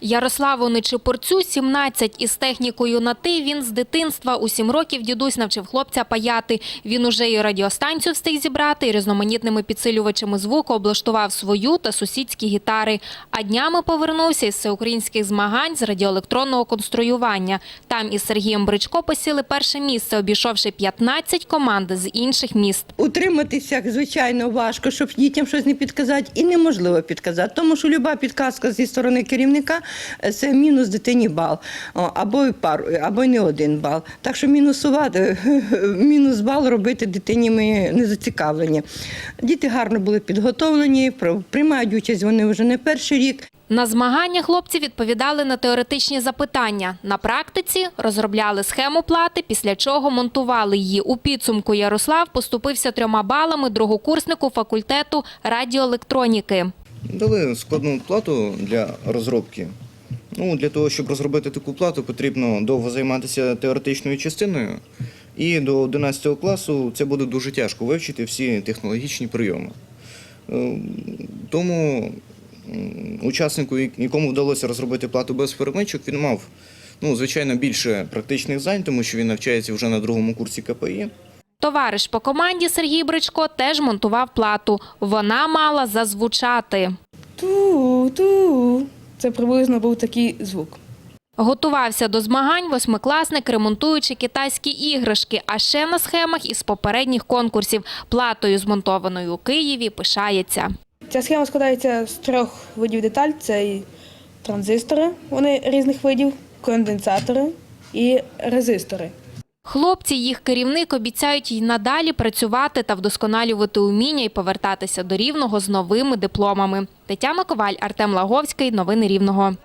Ярославу Нечипорцю 17 із технікою на «ти» він з дитинства. У 7 років дідусь навчив хлопця паяти. Він уже і радіостанцію встиг зібрати, і різноманітними підсилювачами звуку облаштував свою та сусідські гітари. А днями повернувся із всеукраїнських змагань з радіоелектронного конструювання. Там із Сергієм Бричко посіли перше місце, обійшовши 15 команд з інших міст. Утриматися, звичайно, важко, щоб дітям щось не підказати, і неможливо підказати, тому що люба підказка зі сторони керівника це мінус дитині бал, або пару, або не один бал. Так що мінусувати, мінус бал робити дитині ми не зацікавлені. Діти гарно були підготовлені, приймають участь вони вже не перший рік. На змагання хлопці відповідали на теоретичні запитання. На практиці розробляли схему плати, після чого монтували її. У підсумку Ярослав поступився трьома балами другокурснику факультету радіоелектроніки. Дали складну плату для розробки. Ну, для того, щоб розробити таку плату, потрібно довго займатися теоретичною частиною. І до 11 класу це буде дуже тяжко вивчити всі технологічні прийоми. Е, Тому учаснику, якому вдалося розробити плату без перемичок, він мав ну, звичайно більше практичних знань, тому що він навчається вже на другому курсі КПІ. Товариш по команді Сергій Бричко теж монтував плату. Вона мала зазвучати. Ту-ту. Це приблизно був такий звук. Готувався до змагань восьмикласник, ремонтуючи китайські іграшки, а ще на схемах із попередніх конкурсів. Платою, змонтованою у Києві, пишається. Ця схема складається з трьох видів деталь: це і транзистори, вони різних видів, конденсатори і резистори. Хлопці, їх керівник обіцяють й надалі працювати та вдосконалювати уміння і повертатися до рівного з новими дипломами. Тетяна Коваль, Артем Лаговський. Новини Рівного.